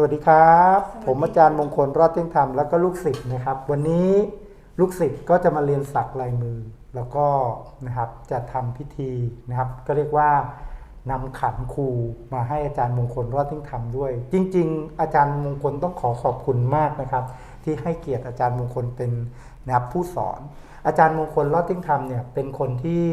สวัสดีครับ ผมอาจารย์มงคลรอดเที่ยงธรรมแล้วก็ลูกศิษย์นะครับ วันนี้ลูกศิษย์ก็จะมาเรียนสักลายมือ แล้วก็นะครับจะทำพิธีนะครับ ก็เรียกว่านำขันครูมาให้อาจารย์มงคลรอดเที่ยงธรรมด้วย จริง ๆ อาจารย์มงคลต้องขอขอบคุณมากนะครับ ที่ให้เกียรติอาจารย์มงคลเป็นนะครับผู้สอน อาจารย์มงคลรอดเที่ยงธรรมเนี่ยเป็นคนที่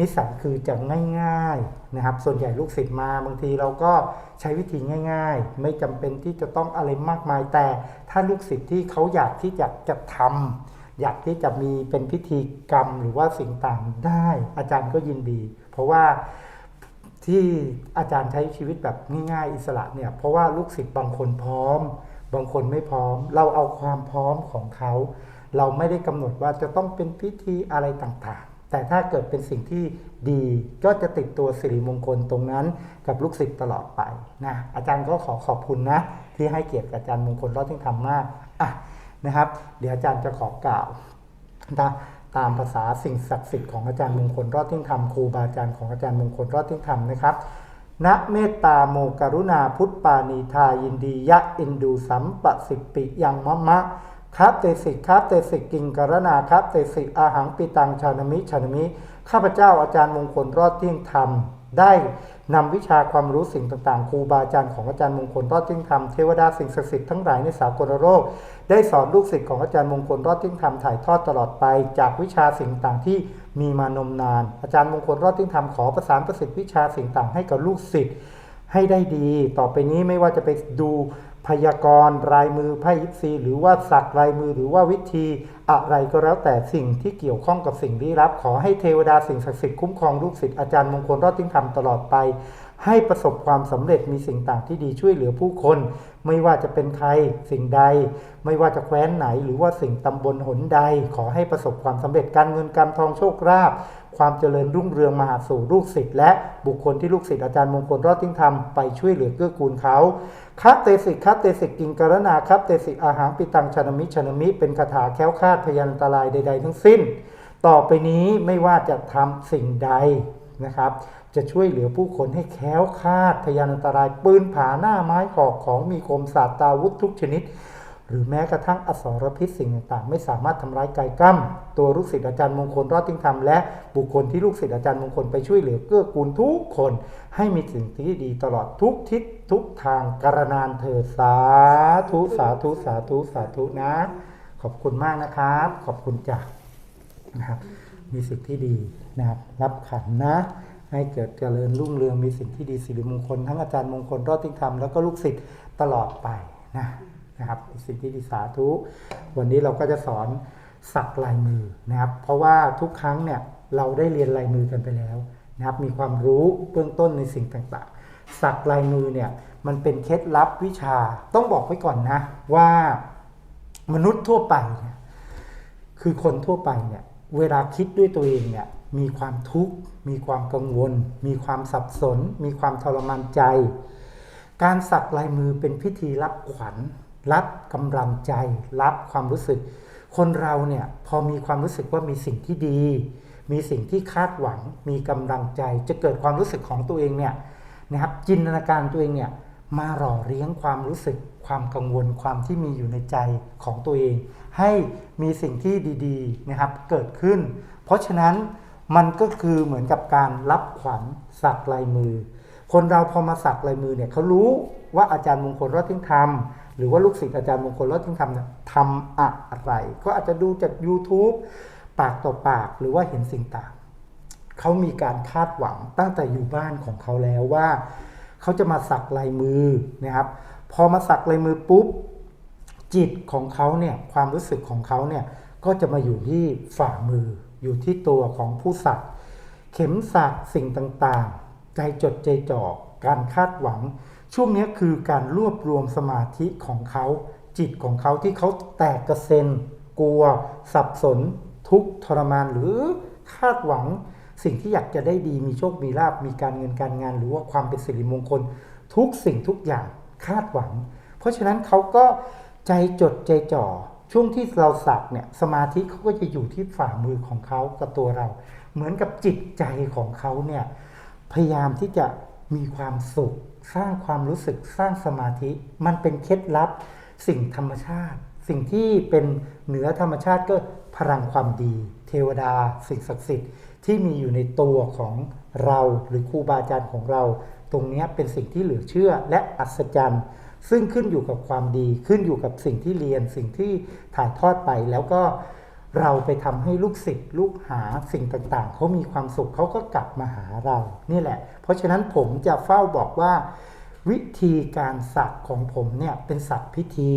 นิสัยคือจะง่ายๆนะครับ ส่วนใหญ่ลูกศิษย์มาบางทีเราก็ใช้วิธีง่าย ๆ ไม่จำเป็นที่จะต้องอะไรมากมายแต่ ถ้าลูกศิษย์ที่เขาอยากที่จะจะทำอยากที่จะมีเป็นพิธีกรรมหรือว่าสิ่งต่างได้ อาจารย์ก็ยินดี เพราะว่าที่อาจารย์ใช้ชีวิตแบบง่ายๆอิสระเนี่ยเพราะว่าลูกศิษย์บางคนพร้อม บางคนไม่พร้อม เราเอาความพร้อมของเขา เราไม่ได้กำหนดว่าจะต้องเป็นพิธีอะไรต่างๆ แต่ถ้าเกิดเป็นสิ่งที่ดีก็จะติดตัวสิริมงคลตรงนั้นกับลูกศิษย์ตลอดไปนะอาจารย์ก็ขอขอบคุณนะ ที่ให้เกียรติอาจารย์มงคลรอดที่ทำมากอะนะครับ เดี๋ยวอาจารย์จะขอกล่าวนะตามภาษาสิ่งศักดิ์สิทธิ์ของอาจารย์มงคลรอดที่ทำครูบาอาจารย์ของอาจารย์มงคลรอดที่ทำนะครับณเมตตาโมกรุณาพุทธปานีทายินดียะอินดูสัมปสิปิยังมะมะ ครับเตสิกครับเตสิกกิงกรณาครับเตสิกอาหังปิตังชานมิชานมิ ข้าพเจ้าอาจารย์มงคลรอดเที่ยงธรรมได้นำวิชาความรู้สิ่งต่างๆ ครูบาอาจารย์ของอาจารย์มงคลรอดที่ยงธรรมเทวดาสิ่งศักดิ์สิทธิ์ทั้งหลายในสากลโลกได้สอนลูกศิษย์ของอาจารย์มงคลรอดที่ยงธรรมถ่ายทอดตลอดไป จากวิชาสิ่งต่างที่มีมานมนาน อาจารย์มงคลรอดที่ยงธรรมขอประสานประสิทธิ์วิชาสิ่งต่างให้กับลูกศิษย์ให้ได้ดี ต่อไปนี้ไม่ว่าจะไปดู พยากรณ์รายมือไพ่ยิปซี หรือว่าสักลายมือหรือว่าวิธีอะไรก็แล้วแต่สิ่งที่เกี่ยวข้องกับสิ่งลี้ลับ ขอให้เทวดาสิ่งศักดิ์สิทธิ์คุ้มครองลูกศิษย์อาจารย์มงคลรอดทิ้งธรรมตลอดไป ให้ประสบความสำเร็จมีสิ่งต่างที่ดีช่วยเหลือผู้คน ไม่ว่าจะเป็นใครสิ่งใด ไม่ว่าจะแคว้นไหน หรือว่าสิ่งตำบลหนใด ขอให้ประสบความสำเร็จการเงินการทองโชคลาภความเจริญรุ่งเรืองมาหาสู่ลูกศิษย์และบุคคลที่ลูกศิษย์อาจารย์มงคลรอดทิ้งธรรมไปช่วยเหลือเกื้อกูลเขาคัตเตสิกคัตเตสิกกิงกรณาคัตเตสิกอาหารปิตังชนมิชนมิ เป็นคาถาแคล้วคลาดพยันตรายใด ๆ ทั้งสิ้น ต่อไปนี้ไม่ว่าจะทำสิ่งใด นะครับ จะช่วยเหลือผู้คนให้แค้วคาดพยานอันตรายปืนผาหน้าไม้หอกของมีคมศาสตาวุธทุกชนิด หรือแม้กระทั่งอสรพิษสิ่งต่างๆ ไม่สามารถทำร้ายกายกล้ำตัวลูกศิษย์อาจารย์มงคลรอดทิ้งธรรมและบุคคลที่ลูกศิษย์อาจารย์มงคลไปช่วยเหลือเกื้อกูลทุกคน ให้มีสิ่งที่ดีตลอดทุกทิศทุกทางกรนานเถิดสาธุสาธุสาธุสาธุนะ ขอบคุณมากนะครับ ขอบคุณจากนะครับ มีสิ่งที่ดีนะครับรับขันนะ ให้เกิดเจริญรุ่งเรืองมีสิ่งที่ดีสิริมงคล ทั้งอาจารย์มงคลรอดทิ้งธรรมแล้วก็ลูกศิษย์ตลอดไปนะนะครับสิ่งที่ดีสาธุวันนี้เราก็จะสอนสักลายมือนะครับ เพราะว่าทุกครั้งเนี่ยเราได้เรียนลายมือกันไปแล้วนะครับ มีความรู้เบื้องต้นในสิ่งต่างๆ สักลายมือเนี่ยมันเป็นเคล็ดลับวิชาต้องบอกไว้ก่อนนะว่ามนุษย์ทั่วไปเนี่ยคือคนทั่วไปเนี่ย เวลาคิดด้วยตัวเองเนี่ยมีความทุกข์ มีความกังวล มีความสับสน มีความทรมานใจ การสักลายมือเป็นพิธีรับขวัญ รับกำลังใจ รับความรู้สึก คนเราเนี่ยพอมีความรู้สึกว่ามีสิ่งที่ดี มีสิ่งที่คาดหวัง มีกำลังใจ จะเกิดความรู้สึกของตัวเองเนี่ยนะครับจินตนาการตัวเองเนี่ย มาหล่อเลี้ยงความรู้สึกความกังวลความที่มีอยู่ในใจของตัวเอง ให้มีสิ่งที่ดีๆนะครับเกิดขึ้น เพราะฉะนั้นมันก็คือเหมือนกับการรับขวัญสักลายมือ คนเราพอมาสักลายมือเนี่ยเขารู้ว่าอาจารย์มงคลรอดทิ้งธรรมหรือว่าลูกศิษย์อาจารย์มงคลรอดทิ้งธรรมเนี่ยทำอะไร ก็อาจจะดูจาก YouTube ปากต่อปากหรือว่าเห็นสิ่งต่างเขามีการคาดหวังตั้งแต่อยู่บ้านของเขาแล้วว่า เขาจะมาสักลายมือนะครับ พอมาสักลายมือปุ๊บจิตของเขาเนี่ยความรู้สึกของเขาเนี่ยก็จะมาอยู่ที่ฝ่ามือ อยู่ที่ตัวของผู้สัก เข็มสักสิ่งต่างๆ ใจจดใจจ่อการคาดหวัง ช่วงนี้คือการรวบรวมสมาธิของเขา จิตของเขาที่เขาแตกกระเซ็น กลัว สับสน ทุกข์ทรมานหรือคาดหวัง สิ่งที่อยากจะได้ดีมีโชค มีลาบมีการเงินการงาน หรือว่าความเป็นสิริมงคล ทุกสิ่งทุกอย่างคาดหวัง เพราะฉะนั้นเขาก็ใจจดใจจ่อช่วงที่เราสักเนี่ยสมาธิเขาก็จะอยู่ที่ฝ่ามือของเขากับตัวเรา เหมือนกับจิตใจของเขาเนี่ยพยายามที่จะมีความสุข สร้างความรู้สึกสร้างสมาธิ มันเป็นเคล็ดลับ สิ่งธรรมชาติ สิ่งที่เป็นเหนือธรรมชาติก็พลังความดี เทวดา สิ่งศักดิ์สิทธิ์ ที่มีอยู่ในตัวของเราหรือครูบาอาจารย์ของเรา ตรงนี้เป็นสิ่งที่เหลือเชื่อและอัศจรรย์ ซึ่งขึ้นอยู่กับความดีขึ้นอยู่กับสิ่งที่เรียนสิ่งที่ถ่ายทอดไปแล้วก็เราไปทำให้ลูกศิษย์ลูกหาสิ่งต่างๆ เขามีความสุขเขาก็กลับมาหาเรา นี่แหละ เพราะฉะนั้นผมจะเฝ้าบอกว่า วิธีการสักของผมเนี่ยเป็นสักพิธี